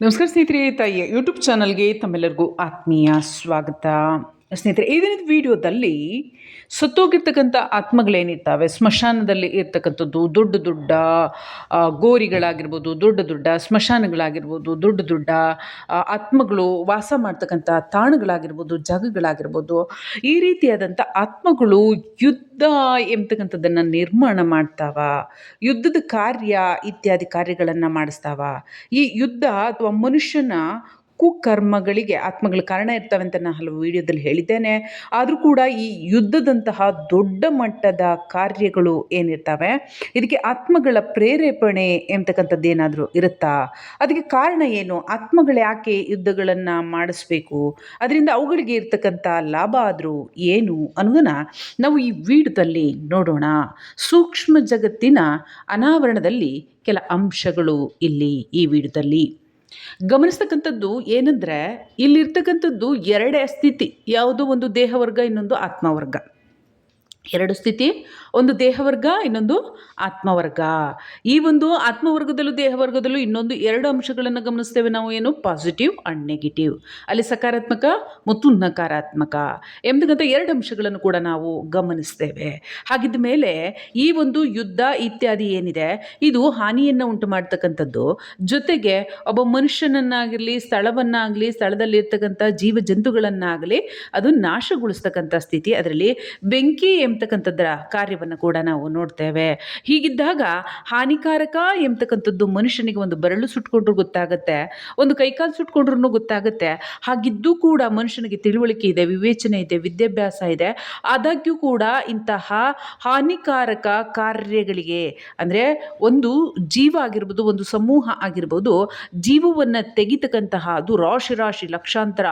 ನಮಸ್ಕಾರ ಸ್ನೇಹಿತರೆ ತಾಯಿಯ ಯೂಟ್ಯೂಬ್ ಚಾನಲ್ಗೆ ತಮ್ಮೆಲ್ಲರಿಗೂ ಆತ್ಮೀಯ ಸ್ವಾಗತ. ಸ್ನೇಹಿತರೆ ದಿನದ ವಿಡಿಯೋದಲ್ಲಿ ಸತ್ತೋಗಿರ್ತಕ್ಕಂಥ ಆತ್ಮಗಳೇನಿರ್ತಾವೆ? ಸ್ಮಶಾನದಲ್ಲಿ ಇರ್ತಕ್ಕಂಥದ್ದು ದೊಡ್ಡ ದೊಡ್ಡ ಗೋರಿಗಳಾಗಿರ್ಬೋದು, ದೊಡ್ಡ ದೊಡ್ಡ ಸ್ಮಶಾನಗಳಾಗಿರ್ಬೋದು, ದೊಡ್ಡ ದೊಡ್ಡ ಆತ್ಮಗಳು ವಾಸ ಮಾಡ್ತಕ್ಕಂಥ ತಾಣಗಳಾಗಿರ್ಬೋದು, ಜಾಗಗಳಾಗಿರ್ಬೋದು, ಈ ರೀತಿಯಾದಂಥ ಆತ್ಮಗಳು ಯುದ್ಧ ಎಂಬತಕ್ಕಂಥದ್ದನ್ನು ನಿರ್ಮಾಣ ಮಾಡ್ತಾವ. ಯುದ್ಧದ ಕಾರ್ಯ ಇತ್ಯಾದಿ ಕಾರ್ಯಗಳನ್ನು ಮಾಡಿಸ್ತಾವ. ಈ ಯುದ್ಧ ಅಥವಾ ಮನುಷ್ಯನ ಕುಕರ್ಮಗಳಿಗೆ ಆತ್ಮಗಳು ಕಾರಣ ಇರ್ತವೆ ಅಂತ ನಾನು ಹಲವು ವಿಡಿಯೋದಲ್ಲಿ ಹೇಳಿದ್ದೇನೆ. ಆದರೂ ಕೂಡ ಈ ಯುದ್ಧದಂತಹ ದೊಡ್ಡ ಮಟ್ಟದ ಕಾರ್ಯಗಳು ಏನಿರ್ತವೆ? ಇದಕ್ಕೆ ಆತ್ಮಗಳ ಪ್ರೇರೇಪಣೆ ಎಂತಕ್ಕಂಥದ್ದು ಏನಾದರೂ ಇರುತ್ತಾ? ಅದಕ್ಕೆ ಕಾರಣ ಏನು? ಆತ್ಮಗಳು ಯಾಕೆ ಯುದ್ಧಗಳನ್ನು ಮಾಡಿಸ್ಬೇಕು? ಅದರಿಂದ ಅವುಗಳಿಗೆ ಇರ್ತಕ್ಕಂಥ ಲಾಭ ಆದರೂ ಏನು ಅನ್ನೋದನ್ನು ನಾವು ಈ ವಿಡಿಯೋದಲ್ಲಿ ನೋಡೋಣ. ಸೂಕ್ಷ್ಮ ಜಗತ್ತಿನ ಅನಾವರಣದಲ್ಲಿ ಕೆಲ ಅಂಶಗಳು ಇಲ್ಲಿ ಈ ವಿಡಿಯೋದಲ್ಲಿ ಗಮನಿಸ್ತಕ್ಕಂಥದ್ದು ಏನಂದರೆ ಇಲ್ಲಿರ್ತಕ್ಕಂಥದ್ದು ಎರಡೇ ಸ್ಥಿತಿ. ಯಾವುದೋ ಒಂದು ದೇಹವರ್ಗ ಇನ್ನೊಂದು ಆತ್ಮವರ್ಗ. ಎರಡು ಸ್ಥಿತಿ ಒಂದು ದೇಹವರ್ಗ, ಇನ್ನೊಂದು ಆತ್ಮವರ್ಗ. ಈ ಒಂದು ಆತ್ಮವರ್ಗದಲ್ಲೂ ದೇಹವರ್ಗದಲ್ಲೂ ಇನ್ನೊಂದು ಎರಡು ಅಂಶಗಳನ್ನು ಗಮನಿಸ್ತೇವೆ ನಾವು. ಏನು? ಪಾಸಿಟಿವ್ ಅಂಡ್ ನೆಗೆಟಿವ್ ಅಲ್ಲಿ ಸಕಾರಾತ್ಮಕ ಮತ್ತು ನಕಾರಾತ್ಮಕ. ಎಂಬತಕ್ಕಂಥ ಎರಡು ಅಂಶಗಳನ್ನು ಕೂಡ ನಾವು ಗಮನಿಸ್ತೇವೆ. ಹಾಗಿದ್ದ ಮೇಲೆ ಈ ಒಂದು ಯುದ್ಧ ಇತ್ಯಾದಿ ಏನಿದೆ? ಇದು ಹಾನಿಯನ್ನು ಉಂಟು ಮಾಡ್ತಕ್ಕಂಥದ್ದು. ಜೊತೆಗೆ ಒಬ್ಬ ಮನುಷ್ಯನನ್ನಾಗಿರಲಿ ಸ್ಥಳವನ್ನಾಗಲಿ, ಸ್ಥಳದಲ್ಲಿರ್ತಕ್ಕಂಥ ಜೀವ ಜಂತುಗಳನ್ನಾಗಲಿ ಅದು ನಾಶಗೊಳಿಸ್ತಕ್ಕಂಥ ಸ್ಥಿತಿ. ಅದರಲ್ಲಿ ಬೆಂಕಿ ಎಂಬತಕ್ಕಂಥದ್ದರ ಕಾರ್ಯವನ್ನು ಕೂಡ ನಾವು ನೋಡ್ತೇವೆ. ಹೀಗಿದ್ದಾಗ ಹಾನಿಕಾರಕ ಎಂಬತಕ್ಕಂಥದ್ದು ಮನುಷ್ಯನಿಗೆ ಒಂದು ಬೆರಳು ಸುಟ್ಕೊಂಡ್ರೂ ಗೊತ್ತಾಗುತ್ತೆ, ಒಂದು ಕೈಕಾಲು ಸುಟ್ಕೊಂಡ್ರೂ ಗೊತ್ತಾಗುತ್ತೆ. ಹಾಗಿದ್ದು ಕೂಡ ಮನುಷ್ಯನಿಗೆ ತಿಳುವಳಿಕೆ ಇದೆ, ವಿವೇಚನೆ ಇದೆ, ವಿದ್ಯಾಭ್ಯಾಸ ಇದೆ. ಆದಾಗ್ಯೂ ಕೂಡ ಇಂತಹ ಹಾನಿಕಾರಕ ಕಾರ್ಯಗಳಿಗೆ ಅಂದರೆ ಒಂದು ಜೀವ ಆಗಿರ್ಬೋದು, ಒಂದು ಸಮೂಹ ಆಗಿರ್ಬೋದು, ಜೀವವನ್ನು ತೆಗಿತಕ್ಕಂತಹ ಅದು ರಾಶಿ ರಾಶಿ ಲಕ್ಷಾಂತರ,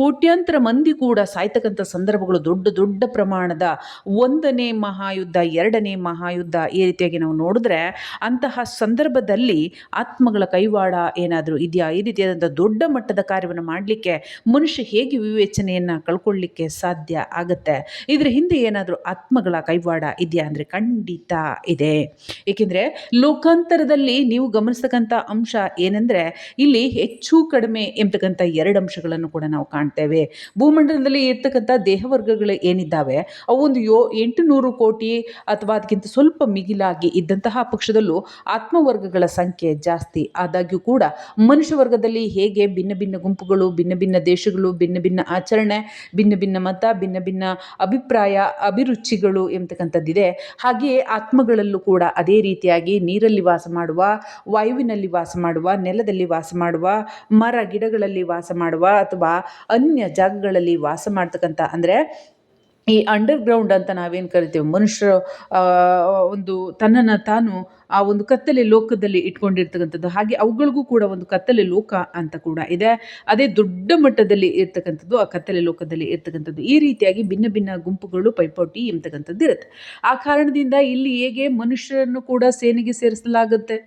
ಕೋಟ್ಯಾಂತರ ಮಂದಿ ಕೂಡ ಸಾಯ್ತಕ್ಕಂಥ ಸಂದರ್ಭಗಳು ದೊಡ್ಡ ದೊಡ್ಡ ಪ್ರಮಾಣದ ಒಂದನೇ ಮಹಾಯುದ್ಧ ಎರಡನೇ ಮಹಾಯುದ್ಧ ಈ ರೀತಿಯಾಗಿ ನಾವು ನೋಡಿದ್ರೆ ಅಂತಹ ಸಂದರ್ಭದಲ್ಲಿ ಆತ್ಮಗಳ ಕೈವಾಡ ಏನಾದರೂ ಇದೆಯಾ? ಈ ರೀತಿಯಾದಂಥ ದೊಡ್ಡ ಮಟ್ಟದ ಕಾರ್ಯವನ್ನು ಮಾಡಲಿಕ್ಕೆ ಮನುಷ್ಯ ಹೇಗೆ ವಿವೇಚನೆಯನ್ನು ಕಳ್ಕೊಳ್ಳಿಕ್ಕೆ ಸಾಧ್ಯ ಆಗುತ್ತೆ? ಇದರ ಹಿಂದೆ ಏನಾದರೂ ಆತ್ಮಗಳ ಕೈವಾಡ ಇದೆಯಾ ಅಂದರೆ ಖಂಡಿತ ಇದೆ. ಏಕೆಂದರೆ ಲೋಕಾಂತರದಲ್ಲಿ ನೀವು ಗಮನಿಸ್ತಕ್ಕಂಥ ಅಂಶ ಏನೆಂದರೆ ಇಲ್ಲಿ ಹೆಚ್ಚು ಕಡಿಮೆ ಎಂಬತಕ್ಕಂಥ ಎರಡು ಅಂಶಗಳನ್ನು ಕೂಡ ನಾವು ಕಾಣ್ತೇವೆ. ಭೂಮಂಡಲದಲ್ಲಿ ಇರ್ತಕ್ಕಂಥ ದೇಹವರ್ಗಗಳು ಏನಿದ್ದಾವೆ? ಅವು ಒಂದು ಯೋ ಎಂಟು ನೂರು ಕೋಟಿ ಅಥವಾ ಅದಕ್ಕಿಂತ ಸ್ವಲ್ಪ ಮಿಗಿಲಾಗಿ ಇದ್ದಂತಹ ಪಕ್ಷದಲ್ಲೂ ಆತ್ಮವರ್ಗಗಳ ಸಂಖ್ಯೆ ಜಾಸ್ತಿ. ಆದಾಗ್ಯೂ ಕೂಡ ಮನುಷ್ಯ ವರ್ಗದಲ್ಲಿ ಹೇಗೆ ಭಿನ್ನ ಭಿನ್ನ ಗುಂಪುಗಳು, ಭಿನ್ನ ಭಿನ್ನ ದೇಶಗಳು, ಭಿನ್ನ ಭಿನ್ನ ಆಚರಣೆ, ಭಿನ್ನ ಭಿನ್ನ ಮತ, ಭಿನ್ನ ಭಿನ್ನ ಅಭಿಪ್ರಾಯ, ಅಭಿರುಚಿಗಳು ಎಂಬತಕ್ಕಂಥದ್ದಿದೆ. ಹಾಗೆಯೇ ಆತ್ಮಗಳಲ್ಲೂ ಕೂಡ ಅದೇ ರೀತಿಯಾಗಿ ನೀರಲ್ಲಿ ವಾಸ ಮಾಡುವ, ವಾಯುವಿನಲ್ಲಿ ವಾಸ ಮಾಡುವ, ನೆಲದಲ್ಲಿ ವಾಸ ಮಾಡುವ, ಮರ, ಗಿಡಗಳಲ್ಲಿ ವಾಸ ಮಾಡುವ ಅಥವಾ ಅನ್ಯ ಜಾಗಗಳಲ್ಲಿ ವಾಸ ಮಾಡ್ತಕ್ಕಂಥ ಅಂದರೆ ಈ ಅಂಡರ್ ಗ್ರೌಂಡ್ ಅಂತ ನಾವೇನು ಕರಿತೀವಿ? ಮನುಷ್ಯರು ಒಂದು ತನ್ನನ್ನು ತಾನು ಆ ಒಂದು ಕತ್ತಲೆ ಲೋಕದಲ್ಲಿ ಇಟ್ಕೊಂಡಿರ್ತಕ್ಕಂಥದ್ದು. ಹಾಗೆ ಅವುಗಳಿಗೂ ಕೂಡ ಒಂದು ಕತ್ತಲೆ ಲೋಕ ಅಂತ ಕೂಡ ಇದೆ. ಅದೇ ದೊಡ್ಡ ಮಟ್ಟದಲ್ಲಿ ಇರ್ತಕ್ಕಂಥದ್ದು, ಆ ಕತ್ತಲೆ ಲೋಕದಲ್ಲಿ ಇರ್ತಕ್ಕಂಥದ್ದು. ಈ ರೀತಿಯಾಗಿ ಭಿನ್ನ ಭಿನ್ನ ಗುಂಪುಗಳು, ಪೈಪೋಟಿ ಎಂಬತಕ್ಕಂಥದ್ದು ಇರುತ್ತೆ. ಆ ಕಾರಣದಿಂದ ಇಲ್ಲಿ ಹೇಗೆ ಮನುಷ್ಯರನ್ನು ಕೂಡ ಸೇನೆಗೆ ಸೇರಿಸಲಾಗುತ್ತೆ?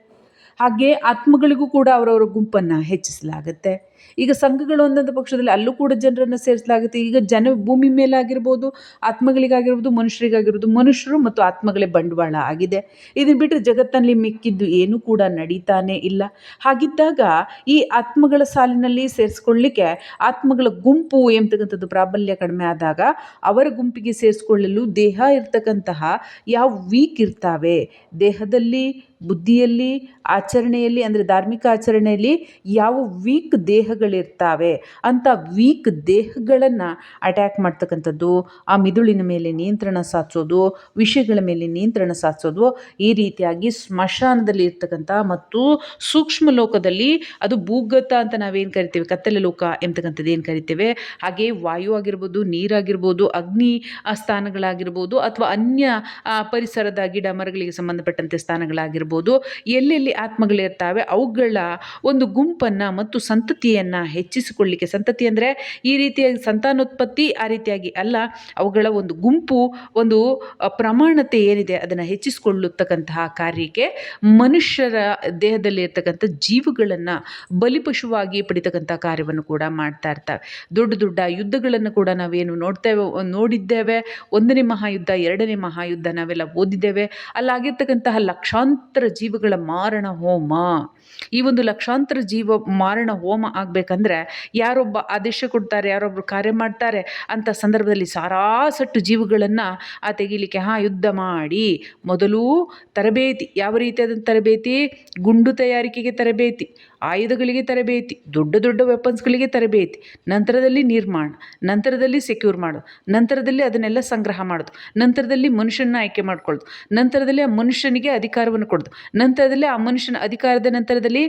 ಹಾಗೆ ಆತ್ಮಗಳಿಗೂ ಕೂಡ ಅವರವರ ಗುಂಪನ್ನು ಹೆಚ್ಚಿಸಲಾಗುತ್ತೆ. ಈಗ ಸಂಘಗಳು ಒಂದೊಂದು ಪಕ್ಷದಲ್ಲಿ ಅಲ್ಲೂ ಕೂಡ ಜನರನ್ನು ಸೇರಿಸಲಾಗುತ್ತೆ. ಈಗ ಜನ ಭೂಮಿ ಮೇಲಾಗಿರ್ಬೋದು, ಆತ್ಮಗಳಿಗಾಗಿರ್ಬೋದು, ಮನುಷ್ಯರಿಗಾಗಿರ್ಬೋದು, ಮನುಷ್ಯರು ಮತ್ತು ಆತ್ಮಗಳೇ ಬಂಡವಾಳ ಆಗಿದೆ. ಇದನ್ನು ಬಿಟ್ಟರೆ ಜಗತ್ತಿನಲ್ಲಿ ಮಿಕ್ಕಿದ್ದು ಏನೂ ಕೂಡ ನಡೀತಾನೇ ಇಲ್ಲ. ಹಾಗಿದ್ದಾಗ ಈ ಆತ್ಮಗಳ ಸಾಲಿನಲ್ಲಿ ಸೇರಿಸ್ಕೊಳ್ಳಿಕ್ಕೆ ಆತ್ಮಗಳ ಗುಂಪು ಎಂಬತಕ್ಕಂಥದ್ದು ಪ್ರಾಬಲ್ಯ ಕಡಿಮೆ ಆದಾಗ ಅವರ ಗುಂಪಿಗೆ ಸೇರಿಸ್ಕೊಳ್ಳಲು ದೇಹ ಇರ್ತಕ್ಕಂತಹ ಯಾವ ವೀಕ್ ಇರ್ತಾವೆ? ದೇಹದಲ್ಲಿ, ಬುದ್ಧಿಯಲ್ಲಿ, ಆಚರಣೆಯಲ್ಲಿ, ಅಂದರೆ ಧಾರ್ಮಿಕ ಆಚರಣೆಯಲ್ಲಿ ಯಾವ ವೀಕ್ ದೇಹಗಳಿರ್ತಾವೆ ಅಂಥ ವೀಕ್ ದೇಹಗಳನ್ನು ಅಟ್ಯಾಕ್ ಮಾಡ್ತಕ್ಕಂಥದ್ದು, ಆ ಮಿದುಳಿನ ಮೇಲೆ ನಿಯಂತ್ರಣ ಸಾಧಿಸೋದು, ವಿಷಯಗಳ ಮೇಲೆ ನಿಯಂತ್ರಣ ಸಾಧಿಸೋದು, ಈ ರೀತಿಯಾಗಿ ಸ್ಮಶಾನದಲ್ಲಿ ಇರ್ತಕ್ಕಂಥ ಮತ್ತು ಸೂಕ್ಷ್ಮ ಲೋಕದಲ್ಲಿ ಅದು ಭೂಗತ ಅಂತ ನಾವೇನು ಕರಿತೇವೆ? ಕತ್ತಲೆ ಲೋಕ ಎಂಬತಕ್ಕಂಥದ್ದು ಏನು ಕರಿತೇವೆ? ಹಾಗೆ ವಾಯು ಆಗಿರ್ಬೋದು, ನೀರಾಗಿರ್ಬೋದು, ಅಗ್ನಿ ಸ್ಥಾನಗಳಾಗಿರ್ಬೋದು ಅಥವಾ ಅನ್ಯ ಪರಿಸರದ ಗಿಡ ಮರಗಳಿಗೆ ಸಂಬಂಧಪಟ್ಟಂತೆ ಸ್ಥಾನಗಳಾಗಿರ್ಬೋದು, ಎಲ್ಲೆಲ್ಲಿ ಆತ್ಮಗಳಿರ್ತಾವೆ ಅವುಗಳ ಒಂದು ಗುಂಪನ್ನು ಮತ್ತು ಸಂತತಿಯನ್ನು ಹೆಚ್ಚಿಸಿಕೊಳ್ಳಿಕ್ಕೆ, ಸಂತತಿ ಅಂದರೆ ಈ ರೀತಿಯಾಗಿ ಸಂತಾನೋತ್ಪತ್ತಿ ಆ ರೀತಿಯಾಗಿ ಅಲ್ಲ, ಅವುಗಳ ಒಂದು ಗುಂಪು, ಒಂದು ಪ್ರಮಾಣತೆ ಏನಿದೆ ಅದನ್ನು ಹೆಚ್ಚಿಸಿಕೊಳ್ಳುತ್ತಕ್ಕಂತಹ ಕಾರ್ಯಕ್ಕೆ ಮನುಷ್ಯರ ದೇಹದಲ್ಲಿ ಇರ್ತಕ್ಕಂಥ ಜೀವಗಳನ್ನು ಬಲಿಪಶುವಾಗಿ ಪಡಿತಕ್ಕಂಥ ಕಾರ್ಯವನ್ನು ಕೂಡ ಮಾಡ್ತಾ ಇರ್ತವೆ. ದೊಡ್ಡ ದೊಡ್ಡ ಯುದ್ಧಗಳನ್ನು ಕೂಡ ನಾವೇನು ನೋಡ್ತೇವೆ, ನೋಡಿದ್ದೇವೆ. ಒಂದನೇ ಮಹಾಯುದ್ಧ, ಎರಡನೇ ಮಹಾಯುದ್ಧ ನಾವೆಲ್ಲ ಓದಿದ್ದೇವೆ. ಅಲ್ಲಾಗಿರ್ತಕ್ಕಂತಹ ಲಕ್ಷಾಂತರ ಜೀವಗಳ ಮಾರಣ ಹೋಮ. ಈ ಒಂದು ಲಕ್ಷಾಂತರ ಜೀವ ಮಾರಣ ಹೋಮ ಆಗಬೇಕಂದ್ರೆ ಯಾರೊಬ್ಬ ಆದೇಶ ಕೊಡ್ತಾರೆ ಯಾರೊಬ್ಬರು ಕಾರ್ಯ ಮಾಡ್ತಾರೆ ಅಂಥ ಸಂದರ್ಭದಲ್ಲಿ ಸಾರಾಸಟ್ಟು ಜೀವಗಳನ್ನು ಆ ತೆಗಿಲಿಕ್ಕೆ, ಹಾಂ, ಯುದ್ಧ ಮಾಡಿ. ಮೊದಲು ತರಬೇತಿ, ಯಾವ ರೀತಿಯಾದ ತರಬೇತಿ? ಗುಂಡು ತಯಾರಿಕೆಗೆ ತರಬೇತಿ. ಆಯುಧಗಳಿಗೆ ತರಬೇತಿ, ದೊಡ್ಡ ದೊಡ್ಡ ವೆಪನ್ಸ್ಗಳಿಗೆ ತರಬೇತಿ, ನಂತರದಲ್ಲಿ ನಿರ್ಮಾಣ, ನಂತರದಲ್ಲಿ ಸೆಕ್ಯೂರ್ ಮಾಡೋದು ನಂತರದಲ್ಲಿ ಅದನ್ನೆಲ್ಲ ಸಂಗ್ರಹ ಮಾಡೋದು, ನಂತರದಲ್ಲಿ ಮನುಷ್ಯನ ಆಯ್ಕೆ ಮಾಡ್ಕೊಳ್ಳೋದು ನಂತರದಲ್ಲಿ ಆ ಮನುಷ್ಯನಿಗೆ ಅಧಿಕಾರವನ್ನು ಕೊಡೋದು, ನಂತರದಲ್ಲಿ ಆ ಮನುಷ್ಯನ ಅಧಿಕಾರದ ನಂತರದಲ್ಲಿ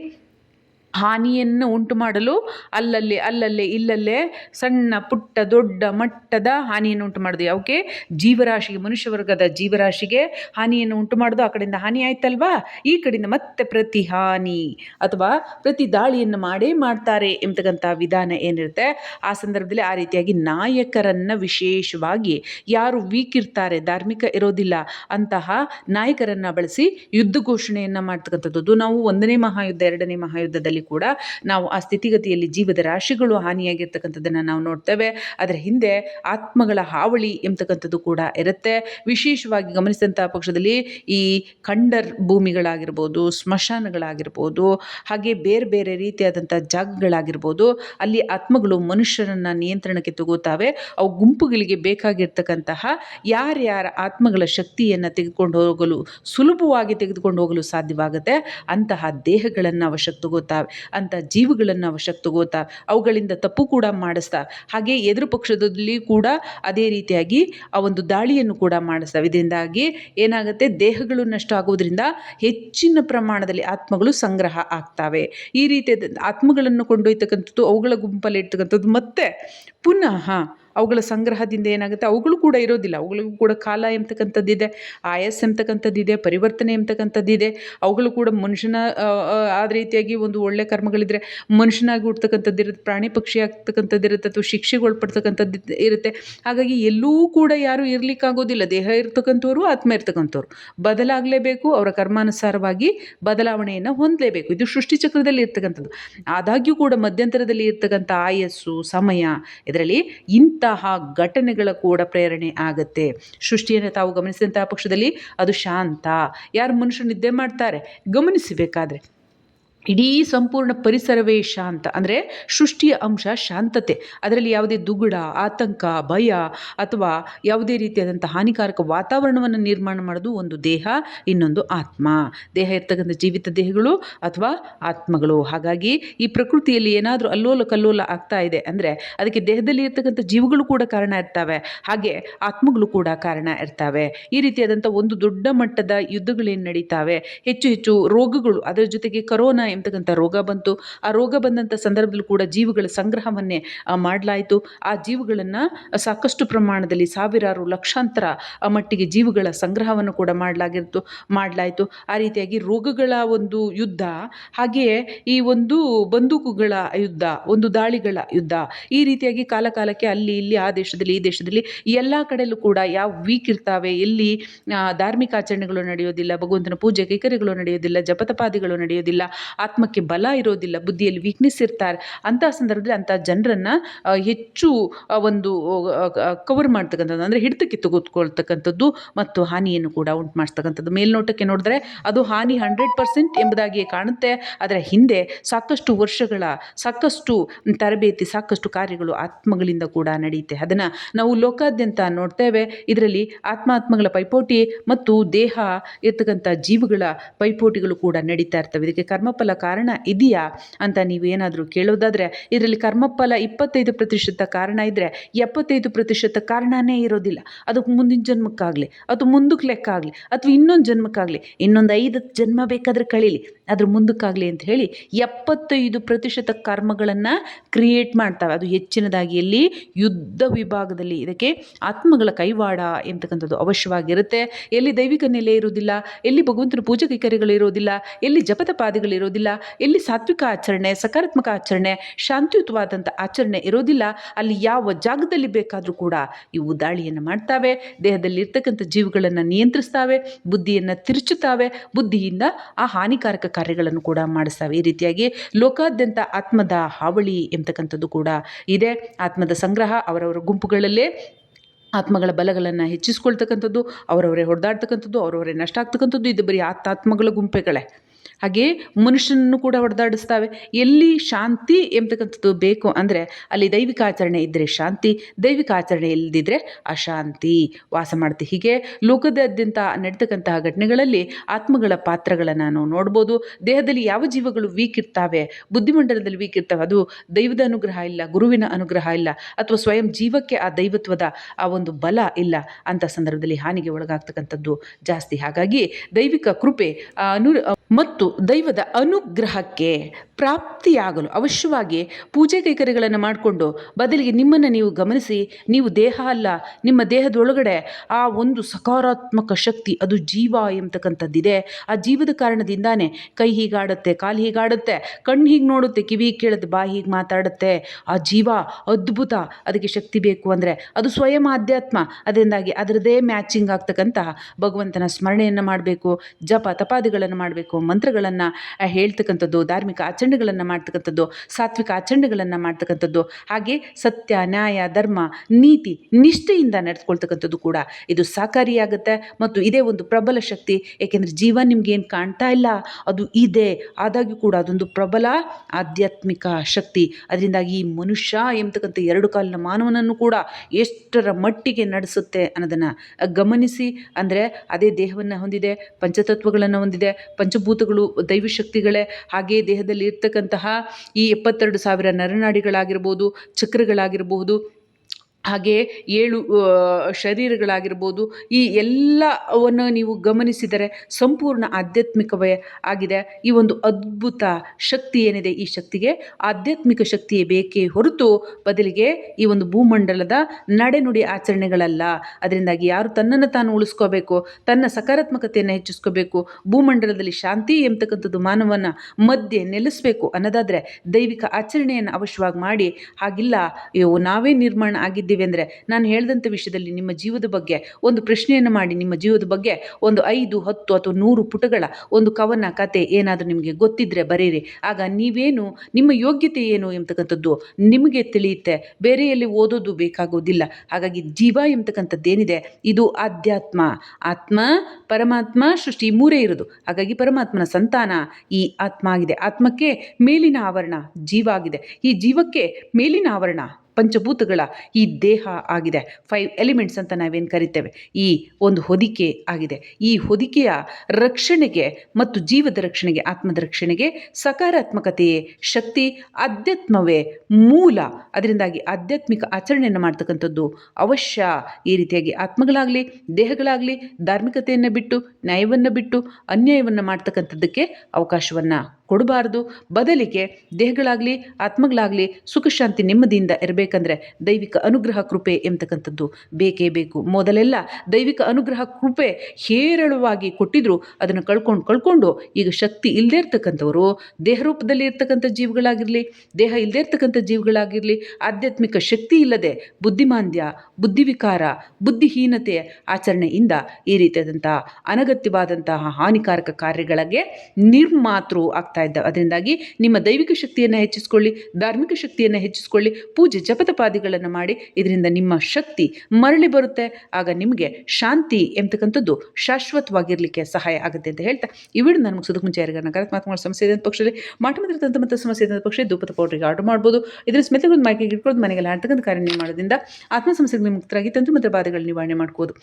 ಹಾನಿಯನ್ನು ಉಂಟು ಮಾಡಲು ಅಲ್ಲಲ್ಲಿ, ಅಲ್ಲಲ್ಲೇ, ಇಲ್ಲಲ್ಲೇ ಸಣ್ಣ, ಪುಟ್ಟ, ದೊಡ್ಡ, ಮಟ್ಟದ ಹಾನಿಯನ್ನು ಉಂಟು ಮಾಡೋದು ಯಾವಕ್ಕೆ ಜೀವರಾಶಿಗೆ ಮನುಷ್ಯ ವರ್ಗದ ಜೀವರಾಶಿಗೆ ಹಾನಿಯನ್ನು ಉಂಟು ಮಾಡೋದು ಆ ಕಡೆಯಿಂದ ಹಾನಿ ಆಯ್ತಲ್ವಾ? ಈ ಕಡೆಯಿಂದ ಮತ್ತೆ ಪ್ರತಿ ಹಾನಿ ಅಥವಾ ಪ್ರತಿ ದಾಳಿಯನ್ನು ಮಾಡೇ ಮಾಡ್ತಾರೆ ಎಂಬತಕ್ಕಂಥ ವಿಧಾನ ಏನಿರುತ್ತೆ? ಆ ಸಂದರ್ಭದಲ್ಲಿ ಆ ರೀತಿಯಾಗಿ ನಾಯಕರನ್ನು ವಿಶೇಷವಾಗಿ ಯಾರು ವೀಕ್ ಇರ್ತಾರೆ ಧಾರ್ಮಿಕ ಇರೋದಿಲ್ಲ ಅಂತಹ ನಾಯಕರನ್ನು ಬಳಸಿ ಯುದ್ಧ ಘೋಷಣೆಯನ್ನು ಮಾಡ್ತಕ್ಕಂಥದ್ದು. ನಾವು ಒಂದನೇ ಮಹಾಯುದ್ಧ, ಎರಡನೇ ಮಹಾಯುದ್ಧದಲ್ಲಿ ಕೂಡ ನಾವು ಆ ಸ್ಥಿತಿಗತಿಯಲ್ಲಿ ಜೀವದ ರಾಶಿಗಳು ಹಾನಿಯಾಗಿರ್ತಕ್ಕಂಥದ್ದನ್ನು ನಾವು ನೋಡ್ತೇವೆ. ಅದರ ಹಿಂದೆ ಆತ್ಮಗಳ ಹಾವಳಿ ಎಂಬತಕ್ಕಂಥದ್ದು ಕೂಡ ಇರುತ್ತೆ. ವಿಶೇಷವಾಗಿ ಗಮನಿಸಿದಂಥ ಪಕ್ಷದಲ್ಲಿ ಈ ಖಂಡರ್ ಭೂಮಿಗಳಾಗಿರ್ಬೋದು, ಸ್ಮಶಾನಗಳಾಗಿರ್ಬೋದು, ಹಾಗೆ ಬೇರೆ ಬೇರೆ ರೀತಿಯಾದಂಥ ಜಾಗಗಳಾಗಿರ್ಬೋದು, ಅಲ್ಲಿ ಆತ್ಮಗಳು ಮನುಷ್ಯರನ್ನು ನಿಯಂತ್ರಣಕ್ಕೆ ತಗೋತಾವೆ. ಅವು ಗುಂಪುಗಳಿಗೆ ಬೇಕಾಗಿರ್ತಕ್ಕಂತಹ ಯಾರ್ಯಾರ ಆತ್ಮಗಳ ಶಕ್ತಿಯನ್ನು ತೆಗೆದುಕೊಂಡು ಹೋಗಲು, ಸುಲಭವಾಗಿ ತೆಗೆದುಕೊಂಡು ಹೋಗಲು ಸಾಧ್ಯವಾಗುತ್ತೆ, ಅಂತಹ ದೇಹಗಳನ್ನು ವಶಕ್ಕೆ ತಗೋತಾವೆ. ಅಂಥ ಜೀವಗಳನ್ನು ವಶಕ್ಕೆ ತಗೋತಾ ಅವುಗಳಿಂದ ತಪ್ಪು ಕೂಡ ಮಾಡಿಸ್ತಾ ಹಾಗೆ ಎದುರು ಪಕ್ಷದಲ್ಲಿ ಕೂಡ ಅದೇ ರೀತಿಯಾಗಿ ಆ ಒಂದು ದಾಳಿಯನ್ನು ಕೂಡ ಮಾಡಿಸ್ತಾವೆ ಇದರಿಂದಾಗಿ ಏನಾಗುತ್ತೆ ದೇಹಗಳು ನಷ್ಟ ಆಗೋದ್ರಿಂದ ಹೆಚ್ಚಿನ ಪ್ರಮಾಣದಲ್ಲಿ ಆತ್ಮಗಳು ಸಂಗ್ರಹ ಆಗ್ತವೆ. ಈ ರೀತಿಯಾದ ಆತ್ಮಗಳನ್ನು ಕೊಂಡೊಯ್ತಕ್ಕಂಥದ್ದು ಅವುಗಳ ಗುಂಪಲ್ಲಿ ಇರ್ತಕ್ಕಂಥದ್ದು ಮತ್ತೆ ಪುನಃ ಅವುಗಳ ಸಂಗ್ರಹದಿಂದ ಏನಾಗುತ್ತೆ? ಅವುಗಳು ಕೂಡ ಇರೋದಿಲ್ಲ. ಅವುಗಳಿಗೂ ಕೂಡ ಕಾಲ ಎಂಬತಕ್ಕಂಥದ್ದಿದೆ ಆಯಸ್ ಎಂಬತಕ್ಕಂಥದ್ದಿದೆ ಪರಿವರ್ತನೆ ಎಂಬತಕ್ಕಂಥದ್ದಿದೆ ಅವುಗಳು ಕೂಡ ಮನುಷ್ಯನ ಆದ ರೀತಿಯಾಗಿ ಒಂದು ಒಳ್ಳೆ ಕರ್ಮಗಳಿದ್ರೆ ಮನುಷ್ಯನಾಗಿ ಹುಡ್ತಕ್ಕಂಥದ್ದು ಇರುತ್ತೆ ಪ್ರಾಣಿ ಪಕ್ಷಿ ಆಗ್ತಕ್ಕಂಥದ್ದು ಇರುತ್ತೆ ಅಥವಾ ಶಿಕ್ಷೆಗೆ ಒಳಪಡ್ತಕ್ಕಂಥದ್ದು ಇರುತ್ತೆ. ಹಾಗಾಗಿ ಎಲ್ಲೂ ಕೂಡ ಯಾರು ಇರಲಿಕ್ಕಾಗೋದಿಲ್ಲ. ದೇಹ ಇರ್ತಕ್ಕಂಥವ್ರು, ಆತ್ಮ ಇರ್ತಕ್ಕಂಥವ್ರು. ಬದಲಾಗಲೇಬೇಕು, ಅವರ ಕರ್ಮಾನುಸಾರವಾಗಿ ಬದಲಾವಣೆಯನ್ನು ಹೊಂದಲೇಬೇಕು. ಇದು ಸೃಷ್ಟಿ ಚಕ್ರದಲ್ಲಿ ಇರ್ತಕ್ಕಂಥದ್ದು. ಆದಾಗ್ಯೂ ಕೂಡ ಮಧ್ಯಂತರದಲ್ಲಿ ಇರ್ತಕ್ಕಂಥ ಆಯಸ್ಸು, ಸಮಯ, ಇದರಲ್ಲಿ ಇಂತಹ ಘಟನೆಗಳ ಕೂಡ ಪ್ರೇರಣೆ ಆಗುತ್ತೆ. ಸೃಷ್ಟಿಯನ್ನು ತಾವು ಗಮನಿಸಿದಂತಹ ಪಕ್ಷದಲ್ಲಿ ಅದು ಶಾಂತ. ಯಾರು ಮನುಷ್ಯರು ನಿದ್ದೆ ಮಾಡ್ತಾರೆ? ಗಮನಿಸಬೇಕಾದ್ರೆ. ಇಡೀ ಸಂಪೂರ್ಣ ಪರಿಸರವೇ ಶಾಂತ. ಅಂದರೆ ಸೃಷ್ಟಿಯ ಅಂಶ ಶಾಂತತೆ. ಅದರಲ್ಲಿ ಯಾವುದೇ ದುಗುಡ, ಆತಂಕ, ಭಯ ಅಥವಾ ಯಾವುದೇ ರೀತಿಯಾದಂಥ ಹಾನಿಕಾರಕ ವಾತಾವರಣವನ್ನು ನಿರ್ಮಾಣ ಮಾಡೋದು ಒಂದು ದೇಹ, ಇನ್ನೊಂದು ಆತ್ಮ. ದೇಹ ಇರ್ತಕ್ಕಂಥ ಜೀವಿತ ದೇಹಗಳು ಅಥವಾ ಆತ್ಮಗಳು. ಹಾಗಾಗಿ ಈ ಪ್ರಕೃತಿಯಲ್ಲಿ ಏನಾದರೂ ಅಲ್ಲೋಲ ಕಲ್ಲೋಲ ಆಗ್ತಾ ಇದೆ ಅಂದರೆ ಅದಕ್ಕೆ ದೇಹದಲ್ಲಿ ಇರ್ತಕ್ಕಂಥ ಜೀವಗಳು ಕೂಡ ಕಾರಣ ಇರ್ತವೆ. ಹಾಗೆ ಆತ್ಮಗಳು ಕೂಡ ಕಾರಣ ಇರ್ತವೆ. ಈ ರೀತಿಯಾದಂಥ ಒಂದು ದೊಡ್ಡ ಮಟ್ಟದ ಯುದ್ಧಗಳೇನು ನಡೀತಾವೆ? ಹೆಚ್ಚು ಹೆಚ್ಚು ರೋಗಗಳು ಅದರ ಜೊತೆಗೆ ಕರೋನಾ ಎಂಬತಕ್ಕಂಥ ರೋಗ ಬಂತು, ಆ ರೋಗ ಬಂದಂಥ ಸಂದರ್ಭದಲ್ಲೂ ಕೂಡ ಜೀವಗಳ ಸಂಗ್ರಹವನ್ನೇ ಮಾಡಲಾಯಿತು. ಆ ಜೀವಗಳನ್ನು ಸಾಕಷ್ಟು ಪ್ರಮಾಣದಲ್ಲಿ ಸಾವಿರಾರು ಲಕ್ಷಾಂತರ ಮಟ್ಟಿಗೆ ಜೀವಗಳ ಸಂಗ್ರಹವನ್ನು ಕೂಡ ಮಾಡಲಾಗಿತ್ತು ಮಾಡಲಾಯಿತು. ಆ ರೀತಿಯಾಗಿ ರೋಗಗಳ ಒಂದು ಯುದ್ಧ, ಹಾಗೆಯೇ ಈ ಒಂದು ಬಂದೂಕುಗಳ ಯುದ್ಧ, ಒಂದು ದಾಳಿಗಳ ಯುದ್ಧ, ಈ ರೀತಿಯಾಗಿ ಕಾಲಕಾಲಕ್ಕೆ ಅಲ್ಲಿ ಇಲ್ಲಿ, ಆ ದೇಶದಲ್ಲಿ, ಈ ದೇಶದಲ್ಲಿ ಎಲ್ಲ ಕಡೆಯಲ್ಲೂ ಕೂಡ ಯಾವ ವೀಕ್ ಇರ್ತಾವೆ, ಎಲ್ಲಿ ಧಾರ್ಮಿಕ ಆಚರಣೆಗಳು ನಡೆಯೋದಿಲ್ಲ, ಭಗವಂತನ ಪೂಜೆ, ಕೈಕರ್ಯಗಳು ನಡೆಯೋದಿಲ್ಲ, ಜಪತಪಾದಿಗಳು ನಡೆಯೋದಿಲ್ಲ ಆತ್ಮಕ್ಕೆ ಬಲ ಇರೋದಿಲ್ಲ, ಬುದ್ಧಿಯಲ್ಲಿ ವೀಕ್ನೆಸ್ ಇರ್ತಾರೆ. ಅಂಥ ಸಂದರ್ಭದಲ್ಲಿ ಅಂಥ ಜನರನ್ನು ಹೆಚ್ಚು ಒಂದು ಕವರ್ ಮಾಡ್ತಕ್ಕಂಥದ್ದು, ಅಂದರೆ ಹಿಡಿತಕ್ಕೆ ತೆಗೆದುಕೊಳ್ತಕ್ಕಂಥದ್ದು ಮತ್ತು ಹಾನಿಯನ್ನು ಕೂಡ ಉಂಟು ಮಾಡ್ತಕ್ಕಂಥದ್ದು ಮೇಲ್ನೋಟಕ್ಕೆ ನೋಡಿದ್ರೆ ಅದು ಹಾನಿ ಹಂಡ್ರೆಡ್ ಪರ್ಸೆಂಟ್ ಎಂಬುದಾಗಿಯೇ ಕಾಣುತ್ತೆ. ಅದರ ಹಿಂದೆ ಸಾಕಷ್ಟು ವರ್ಷಗಳ, ಸಾಕಷ್ಟು ತರಬೇತಿ, ಸಾಕಷ್ಟು ಕಾರ್ಯಗಳು ಆತ್ಮಗಳಿಂದ ಕೂಡ ನಡೆಯುತ್ತೆ. ಅದನ್ನು ನಾವು ಲೋಕಾದ್ಯಂತ ನೋಡ್ತೇವೆ. ಇದರಲ್ಲಿ ಆತ್ಮಾತ್ಮಗಳ ಪೈಪೋಟಿ ಮತ್ತು ದೇಹ ಇರ್ತಕ್ಕಂಥ ಜೀವಗಳ ಪೈಪೋಟಿಗಳು ಕೂಡ ನಡೀತಾ ಇರ್ತವೆ. ಇದಕ್ಕೆ ಕರ್ಮಫಲ ಕಾರಣ ಇದೆಯಾ ಅಂತ ನೀವು ಏನಾದರೂ ಕೇಳೋದಾದರೆ, ಇದರಲ್ಲಿ ಕರ್ಮಫಲ ಇಪ್ಪತ್ತೈದು ಪ್ರತಿಶತ ಕಾರಣ ಇದ್ದರೆ ಎಪ್ಪತ್ತೈದು ಪ್ರತಿಶತ ಕಾರಣನೇ ಇರೋದಿಲ್ಲ. ಅದಕ್ಕೆ ಮುಂದಿನ ಜನ್ಮಕ್ಕಾಗಲಿ, ಅದು ಮುಂದಕ್ಕೆ ಲೆಕ್ಕ ಆಗಲಿ, ಅಥವಾ ಇನ್ನೊಂದು ಜನ್ಮಕ್ಕಾಗಲಿ, ಇನ್ನೊಂದು ಐದು ಜನ್ಮ ಬೇಕಾದರೆ ಕಳೀಲಿ, ಅದ್ರ ಮುಂದಕ್ಕಾಗಲಿ ಅಂತ ಹೇಳಿ ಎಪ್ಪತ್ತೈದು ಪ್ರತಿಶತ ಕರ್ಮಗಳನ್ನು ಕ್ರಿಯೇಟ್ ಮಾಡ್ತವೆ. ಅದು ಹೆಚ್ಚಿನದಾಗಿ ಎಲ್ಲಿ? ಯುದ್ಧ ವಿಭಾಗದಲ್ಲಿ. ಇದಕ್ಕೆ ಆತ್ಮಗಳ ಕೈವಾಡ ಎಂತಕ್ಕಂಥದ್ದು ಅವಶ್ಯವಾಗಿರುತ್ತೆ. ಎಲ್ಲಿ ದೈವಿಕ ನೆಲೆ ಇರುವುದಿಲ್ಲ, ಎಲ್ಲಿ ಭಗವಂತನ ಪೂಜೆ ಕೈಕರ್ಯಗಳಿರೋದಿಲ್ಲ ಎಲ್ಲಿ ಜಪತಪಾದಿಗಳಿರೋದಿಲ್ಲ ಎಲ್ಲಿ ಸಾತ್ವಿಕ ಆಚರಣೆ, ಸಕಾರಾತ್ಮಕ ಆಚರಣೆ ಶಾಂತಿಯುತವಾದಂಥ ಆಚರಣೆ ಇರೋದಿಲ್ಲ ಅಲ್ಲಿ ಯಾವ ಜಾಗದಲ್ಲಿ ಬೇಕಾದರೂ ಕೂಡ ಇವು ದಾಳಿಯನ್ನು ಮಾಡ್ತಾವೆ. ದೇಹದಲ್ಲಿ ಇರ್ತಕ್ಕಂಥ ಜೀವಿಗಳನ್ನು ನಿಯಂತ್ರಿಸ್ತಾವೆ. ಬುದ್ಧಿಯನ್ನು ತಿರುಚುತ್ತಾವೆ ಬುದ್ಧಿಯಿಂದ ಆ ಹಾನಿಕಾರಕ ಕಾರ್ಯಗಳನ್ನು ಕೂಡ ಮಾಡಿಸ್ತಾವೆ. ಈ ರೀತಿಯಾಗಿ ಲೋಕಾದ್ಯಂತ ಆತ್ಮದ ಹಾವಳಿ ಎಂತಕ್ಕಂಥದ್ದು ಕೂಡ ಇದೆ. ಆತ್ಮದ ಸಂಗ್ರಹ ಅವರವರ ಗುಂಪುಗಳಲ್ಲೇ ಆತ್ಮಗಳ ಬಲಗಳನ್ನು ಹೆಚ್ಚಿಸ್ಕೊಳ್ತಕ್ಕಂಥದ್ದು, ಅವರವರೇ ಹೊಡೆದಾಡ್ತಕ್ಕಂಥದ್ದು, ಅವರವರೇ ನಷ್ಟ ಆಗ್ತಕ್ಕಂಥದ್ದು. ಇದು ಬರೀ ಆತ್ಮಗಳ ಗುಂಪೆಗಳೇ. ಹಾಗೆ ಮನುಷ್ಯನನ್ನು ಕೂಡ ಹೊಡೆದಾಡಿಸ್ತಾವೆ. ಎಲ್ಲಿ ಶಾಂತಿ ಎಂಬತಕ್ಕಂಥದ್ದು ಬೇಕು ಅಂದರೆ ಅಲ್ಲಿ ದೈವಿಕ ಆಚರಣೆ ಇದ್ದರೆ ಶಾಂತಿ, ದೈವಿಕ ಆಚರಣೆ ಇಲ್ಲದಿದ್ದರೆ ಅಶಾಂತಿ. ವಾಸ ಮಾಡುತ್ತೆ. ಹೀಗೆ ಲೋಕದಾದ್ಯಂತ ನಡೆತಕ್ಕಂತಹ ಘಟನೆಗಳಲ್ಲಿ ಆತ್ಮಗಳ ಪಾತ್ರಗಳನ್ನು ನಾವು ನೋಡ್ಬೋದು. ದೇಹದಲ್ಲಿ ಯಾವ ಜೀವಗಳು ವೀಕ್ ಇರ್ತಾವೆ, ಬುದ್ಧಿಮಂಡಲದಲ್ಲಿ ವೀಕ್ ಇರ್ತಾವೆ, ಅದು ದೈವದ ಅನುಗ್ರಹ ಇಲ್ಲ, ಗುರುವಿನ ಅನುಗ್ರಹ ಇಲ್ಲ, ಅಥವಾ ಸ್ವಯಂ ಜೀವಕ್ಕೆ ಆ ದೈವತ್ವದ ಆ ಒಂದು ಬಲ ಇಲ್ಲ ಅಂತ ಸಂದರ್ಭದಲ್ಲಿ ಹಾನಿಗೆ ಒಳಗಾಗ್ತಕ್ಕಂಥದ್ದು ಜಾಸ್ತಿ. ಹಾಗಾಗಿ ದೈವಿಕ ಕೃಪೆ ಮತ್ತು ದೈವದ ಅನುಗ್ರಹಕ್ಕೆ ಪ್ರಾಪ್ತಿಯಾಗಲು, ಅವಶ್ಯವಾಗಿ ಪೂಜೆ ಕೈಕರ್ಯಗಳನ್ನು ಮಾಡಿಕೊಂಡು ಬದಲಿಗೆ ನಿಮ್ಮನ್ನು ನೀವು ಗಮನಿಸಿ, ನೀವು ದೇಹ ಅಲ್ಲ, ನಿಮ್ಮ ದೇಹದೊಳಗಡೆ ಆ ಒಂದು ಸಕಾರಾತ್ಮಕ ಶಕ್ತಿ ಅದು ಜೀವ ಎಂಬತಕ್ಕಂಥದ್ದಿದೆ. ಆ ಜೀವದ ಕಾರಣದಿಂದಾನೇ ಕೈ ಹೀಗಾಡುತ್ತೆ, ಕಾಲು ಹೀಗಾಡುತ್ತೆ, ಕಣ್ಣು ಹೀಗೆ ನೋಡುತ್ತೆ, ಕಿವಿ ಕೇಳುತ್ತೆ, ಬಾಯಿ ಹೀಗೆ ಮಾತಾಡುತ್ತೆ. ಆ ಜೀವ ಅದ್ಭುತ, ಅದಕ್ಕೆ ಶಕ್ತಿ ಬೇಕು ಅಂದರೆ ಅದು ಸ್ವಯಂ ಆಧ್ಯಾತ್ಮ. ಅದರಿಂದಾಗಿ ಅದರದೇ ಮ್ಯಾಚಿಂಗ್ ಆಗ್ತಕ್ಕಂತಹ ಭಗವಂತನ ಸ್ಮರಣೆಯನ್ನು ಮಾಡಬೇಕು, ಜಪ ತಪಾದಿಗಳನ್ನು ಮಾಡಬೇಕು, ಮಂತ್ರಗಳನ್ನು ಹೇಳ್ತಕ್ಕಂಥದ್ದು, ಧಾರ್ಮಿಕ ಆಚರಣೆಗಳನ್ನು ಮಾಡ್ತಕ್ಕಂಥದ್ದು, ಸಾತ್ವಿಕ ಆಚರಣೆಗಳನ್ನು ಮಾಡ್ತಕ್ಕಂಥದ್ದು, ಹಾಗೆ ಸತ್ಯ, ನ್ಯಾಯ, ಧರ್ಮ, ನೀತಿ, ನಿಷ್ಠೆಯಿಂದ ನಡೆದುಕೊಳ್ತಕ್ಕಂಥದ್ದು ಕೂಡ ಇದು ಸಹಕಾರಿಯಾಗುತ್ತೆ ಮತ್ತು ಇದೇ ಒಂದು ಪ್ರಬಲ ಶಕ್ತಿ, ಏಕೆಂದರೆ ಜೀವ ನಿಮ್ಗೇನು ಕಾಣ್ತಾ ಇಲ್ಲ, ಅದು ಇದೆ. ಆದಾಗ್ಯೂ ಕೂಡ ಅದೊಂದು ಪ್ರಬಲ ಆಧ್ಯಾತ್ಮಿಕ ಶಕ್ತಿ. ಅದರಿಂದಾಗಿ ಈ ಮನುಷ್ಯ ಎಂಬತಕ್ಕಂಥ ಎರಡು ಕಾಲಿನ ಮಾನವನನ್ನು ಕೂಡ ಎಷ್ಟರ ಮಟ್ಟಿಗೆ ನಡೆಸುತ್ತೆ ಅನ್ನೋದನ್ನು ಗಮನಿಸಿ. ಅಂದರೆ ಅದೇ ದೇಹವನ್ನು ಹೊಂದಿದೆ, ಪಂಚತತ್ವಗಳನ್ನು ಹೊಂದಿದೆ, ಪಂಚಭೂತಗಳು ದೈವಶಕ್ತಿಗಳೇ ಹಾಗೆ ದೇಹದಲ್ಲಿ ಇರ್ತಕ್ಕಂತಹ ಈ ಎಪ್ಪತ್ತೆರಡು ಸಾವಿರ ನರನಾಡಿಗಳಾಗಿರ್ಬೋದು ಚಕ್ರಗಳಾಗಿರಬಹುದು ಹಾಗೆ ಏಳು ಶರೀರಗಳಾಗಿರ್ಬೋದು, ಈ ಎಲ್ಲವನ್ನು ನೀವು ಗಮನಿಸಿದರೆ ಸಂಪೂರ್ಣ ಆಧ್ಯಾತ್ಮಿಕವೇ ಆಗಿದೆ. ಈ ಒಂದು ಅದ್ಭುತ ಶಕ್ತಿ ಏನಿದೆ, ಈ ಶಕ್ತಿಗೆ ಆಧ್ಯಾತ್ಮಿಕ ಶಕ್ತಿಯೇ ಬೇಕೇ ಹೊರತು ಬದಲಿಗೆ ಈ ಒಂದು ಭೂಮಂಡಲದ ನಡೆನುಡಿ ಆಚರಣೆಗಳಲ್ಲ. ಅದರಿಂದಾಗಿ ಯಾರು ತನ್ನನ್ನು ತಾನು ಉಳಿಸ್ಕೋಬೇಕು, ತನ್ನ ಸಕಾರಾತ್ಮಕತೆಯನ್ನು ಹೆಚ್ಚಿಸ್ಕೋಬೇಕು, ಭೂಮಂಡಲದಲ್ಲಿ ಶಾಂತಿ ಎಂಬತಕ್ಕಂಥದ್ದು ಮಾನವನ ಮಧ್ಯೆ ನೆಲೆಸಬೇಕು ಅನ್ನೋದಾದರೆ ದೈವಿಕ ಆಚರಣೆಯನ್ನು ಅವಶ್ಯವಾಗಿ ಮಾಡಿ, ಹಾಗಿಲ್ಲ ಅಯ್ಯೋ ನಾವೇ ನಿರ್ಮಾಣ ಆಗಿದ್ದೇವೆ ಅಂದರೆ ನಾನು ಹೇಳಿದಂಥ ವಿಷಯದಲ್ಲಿ ನಿಮ್ಮ ಜೀವದ ಬಗ್ಗೆ ಒಂದು ಪ್ರಶ್ನೆಯನ್ನು ಮಾಡಿ, ನಿಮ್ಮ ಜೀವದ ಬಗ್ಗೆ ಒಂದು ಐದು, ಹತ್ತು ಅಥವಾ ನೂರು ಪುಟಗಳ ಒಂದು ಕವನ, ಕತೆ ಏನಾದರೂ ನಿಮಗೆ ಗೊತ್ತಿದ್ದರೆ ಬರೀರಿ. ಆಗ ನೀವೇನು, ನಿಮ್ಮ ಯೋಗ್ಯತೆ ಏನು ಎಂಬತಕ್ಕಂಥದ್ದು ನಿಮಗೆ ತಿಳಿಯುತ್ತೆ. ಬೇರೆಯಲ್ಲಿ ಓದೋದು ಬೇಕಾಗೋದಿಲ್ಲ. ಹಾಗಾಗಿ ಜೀವ ಎಂಬತಕ್ಕಂಥದ್ದೇನಿದೆ ಇದು ಆಧ್ಯಾತ್ಮ. ಆತ್ಮ, ಪರಮಾತ್ಮ, ಸೃಷ್ಟಿ ಮೂರೇ ಇರೋದು. ಹಾಗಾಗಿ ಪರಮಾತ್ಮನ ಸಂತಾನ ಈ ಆತ್ಮ ಆಗಿದೆ. ಆತ್ಮಕ್ಕೆ ಮೇಲಿನ ಆವರಣ ಜೀವ ಆಗಿದೆ. ಈ ಜೀವಕ್ಕೆ ಮೇಲಿನ ಆವರಣ ಪಂಚಭೂತಗಳ ಈ ದೇಹ ಆಗಿದೆ. ಫೈವ್ ಎಲಿಮೆಂಟ್ಸ್ ಅಂತ ನಾವೇನು ಕರಿತೇವೆ? ಈ ಒಂದು ಹೊದಿಕೆ ಆಗಿದೆ. ಈ ಹೊದಿಕೆಯ ರಕ್ಷಣೆಗೆ ಮತ್ತು ಜೀವದ ರಕ್ಷಣೆಗೆ, ಆತ್ಮದ ರಕ್ಷಣೆಗೆ ಸಕಾರಾತ್ಮಕತೆಯೇ ಶಕ್ತಿ, ಅಧ್ಯಾತ್ಮವೇ ಮೂಲ. ಅದರಿಂದಾಗಿ ಆಧ್ಯಾತ್ಮಿಕ ಆಚರಣೆಯನ್ನು ಮಾಡ್ತಕ್ಕಂಥದ್ದು ಅವಶ್ಯ. ಈ ರೀತಿಯಾಗಿ ಆತ್ಮಗಳಾಗಲಿ, ದೇಹಗಳಾಗಲಿ, ಧಾರ್ಮಿಕತೆಯನ್ನು ಬಿಟ್ಟು, ನ್ಯಾಯವನ್ನು ಬಿಟ್ಟು, ಅನ್ಯಾಯವನ್ನು ಮಾಡ್ತಕ್ಕಂಥದ್ದಕ್ಕೆ ಅವಕಾಶವನ್ನು ಕೊಡಬಾರ್ದು. ಬದಲಿಗೆ ದೇಹಗಳಾಗಲಿ, ಆತ್ಮಗಳಾಗಲಿ ಸುಖ ಶಾಂತಿ ನೆಮ್ಮದಿಯಿಂದ ಇರಬೇಕಂದ್ರೆ ದೈವಿಕ ಅನುಗ್ರಹ ಕೃಪೆ ಎಂಬತಕ್ಕಂಥದ್ದು ಬೇಕೇ ಬೇಕು. ಮೊದಲೆಲ್ಲ ದೈವಿಕ ಅನುಗ್ರಹ ಕೃಪೆ ಹೇರಳವಾಗಿ ಕೊಟ್ಟಿದ್ರು. ಅದನ್ನು ಕಳ್ಕೊಂಡು ಕಳ್ಕೊಂಡು ಈಗ ಶಕ್ತಿ ಇಲ್ಲದೇ ಇರ್ತಕ್ಕಂಥವರು, ದೇಹ ರೂಪದಲ್ಲಿ ಇರ್ತಕ್ಕಂಥ ಜೀವಗಳಾಗಿರಲಿ, ದೇಹ ಇಲ್ಲದೇ ಇರ್ತಕ್ಕಂಥ ಜೀವಗಳಾಗಿರಲಿ, ಆಧ್ಯಾತ್ಮಿಕ ಶಕ್ತಿ ಇಲ್ಲದೆ ಬುದ್ಧಿಮಾಂದ್ಯ, ಬುದ್ಧಿವಿಕಾರ ಬುದ್ಧಿಹೀನತೆ ಆಚರಣೆಯಿಂದ ಈ ರೀತಿಯಾದಂತಹ ಅನಗತ್ಯವಾದಂತಹ ಹಾನಿಕಾರಕ ಕಾರ್ಯಗಳಿಗೆ ನಿರ್ಮಾತೃ ಆಗ್ತಾ ಇದ್ದಾವೆ ಅದರಿಂದಾಗಿ ನಿಮ್ಮ ದೈವಿಕ ಶಕ್ತಿಯನ್ನು ಹೆಚ್ಚಿಸ್ಕೊಳ್ಳಿ, ಧಾರ್ಮಿಕ ಶಕ್ತಿಯನ್ನು ಹೆಚ್ಚಿಸ್ಕೊಳ್ಳಿ ಪೂಜೆ ಜಪತಪಾದಿಗಳನ್ನು ಮಾಡಿ, ಇದರಿಂದ ನಿಮ್ಮ ಶಕ್ತಿ ಮರಳಿ ಬರುತ್ತೆ. ಆಗ ನಿಮಗೆ ಶಾಂತಿ ಎಂಬತಕ್ಕಂಥದ್ದು ಶಾಶ್ವತವಾಗಿರಲಿಕ್ಕೆ ಸಹಾಯ ಆಗುತ್ತೆ ಅಂತ ಹೇಳ್ತಾ. ಈ ನಾನು ಮುಗಿಸೋದಕ್ಕೆ ಮುಂಚೆ ಯಾರಿಗಾರ ನಕಾರಾತ್ಮಕ ಸಮಸ್ಯೆ ಪಕ್ಷದಲ್ಲಿ, ಮಾಟ ಮಾತ್ರ ಮತ್ತು ಸಮಸ್ಯೆ ಇದ್ದಂಥ ಪಕ್ಷ ಧೂಪದ ಪೌಡ್ರಿಗೆ ಆರ್ಡರ್ ಮಾಡ್ಬೋದು. ಇದರ ಸ್ಮೆತ್ತಗೊಂದು ಮೈಕೆಗೆ ಇಟ್ಕೊಂಡು ಮನೆಗೆಲ್ಲ ಆಡ್ತಕ್ಕಂಥ ಕಾರ್ಯ ಮಾಡೋದ್ರಿಂದ ಆತ್ಮ ಸಮಸ್ಯೆಗಳಿಗೆ ಮುಕ್ತರಾಗಿ ತಂತ್ರ ಮತ್ತು ಬಾಧೆಗಳ ನಿವಾರಣೆ ಮಾಡ್ಬೋದು.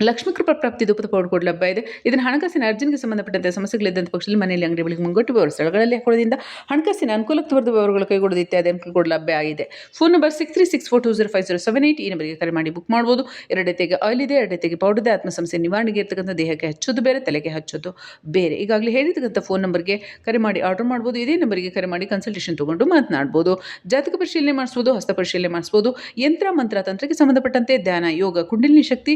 ಲಕ್ಷ್ಮೀ ಕೃಪಾ ಪ್ರಾಪ್ತಿ ಪೌಡರ್ ಕೂಡ ಲಭ್ಯ ಇದೆ. ಇದನ್ನು ಹಣಕಾಸಿನ ಅರ್ಜುನಿಗೆ ಸಂಬಂಧಪಟ್ಟಂತೆ ಸಮಸ್ಯೆಗಳಿದ್ದಂಥ ಪಕ್ಷದಲ್ಲಿ ಮನೆಯಲ್ಲಿ ಅಂಗಡಿ ಬಳಿಗೆ ಮುಂಗಟ್ಟು ಸ್ಥಳಗಳಲ್ಲಿ ಹಾಕೊಳ್ಳೋದ್ರಿಂದ ಹಣಕಾಸಿನ ಅನುಕೂಲಕ್ಕೆ ತೋರಿದ ವ್ಯವಹಾರಗಳು ಕೈಗೊಳ್ಳೋದು ಇತ್ಯಾದಿ ಅನುಕೂಲ ಕೂಡ ಲಭ್ಯ ಆಗಿದೆ. Phone number six three six four two zero five zero seven eight ಈ ನಂಬರಿಗೆ ಕರೆ ಮಾಡಿ ಬುಕ್ ಮಾಡ್ಬೋದು. ಎರಡತೆಗೆ ಆಯಿಲ್ ಇದೆ ಎರಡತೆಗೆ ಪೌಡರ್ ಇದೆ. ಆತ್ಮ ಸಮಸ್ಯೆ ನಿವಾರಣೆಗೆ ಇರ್ತಕ್ಕಂಥ ದೇಹಕ್ಕೆ ಹಚ್ಚೋದು ಬೇರೆ, ತಲೆಗೆ ಹಚ್ಚೋದು ಬೇರೆ. ಈಗಾಗಲೇ ಹೇಳಿರ್ತಕ್ಕಂಥ ಫೋನ್ ನಂಬರ್ಗೆ ಕರೆ ಮಾಡಿ ಆರ್ಡರ್ ಮಾಡ್ಬೋದು. ಇದೇ ನಂಬರಿಗೆ ಕರೆ ಮಾಡಿ ಕನ್ಸಲ್ಟೇಷನ್ ತೊಗೊಂಡು ಮಾತನಾಡ್ಬೋದು. ಜಾತಕ ಪರಿಶೀಲನೆ ಮಾಡಿಸ್ಬೋದು, ಹಸ್ತ ಪರಿಶೀಲನೆ ಮಾಡಿಸ್ಬೋದು. ಯಂತ್ರ, ಮಂತ್ರ, ತಂತ್ರಕ್ಕೆ ಸಂಬಂಧಪಟ್ಟಂತೆ ಧ್ಯಾನ, ಯೋಗ, ಕುಂಡಲಿನಿ ಶಕ್ತಿ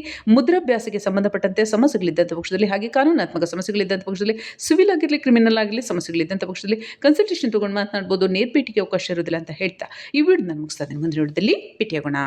ಮುದ್ರಾಭ್ಯಾಸಕ್ಕೆ ಸಂಬಂಧಪಟ್ಟಂತೆ ಸಮಸ್ಯೆಗಳಿದ್ದಂಥ ಪಕ್ಷದಲ್ಲಿ, ಹಾಗೆ ಕಾನೂನಾತ್ಮಕ ಸಮಸ್ಯೆಗಳಿದ್ದಂಥ ಪಕ್ಷದಲ್ಲಿ ಸಿವಿಲ್ ಆಗಿರಲಿ ಕ್ರಿಮಿನಲ್ ಆಗಲಿ ಸಮಸ್ಯೆಗಳಿದ್ದಂಥ ಪಕ್ಷದಲ್ಲಿ ಕನ್ಸಲ್ಟೇಷನ್ ತೊಗೊಂಡು ಮಾತನಾಡ್ಬೋದು ನೇರ್ಪೇಟಿಗೆ ಅವಕಾಶ ಇರೋದಿಲ್ಲ ಅಂತ ಹೇಳ್ತಾ, ಈ ವಿಡಿಯೋ ನಾನು ಮುಗಿಸ್ತಾ ಇದ್ದೀನಿ. ಮುಂದಿನ ವಿಡಿಯೋದಲ್ಲಿ ಭೇಟಿಯಾಗೋಣ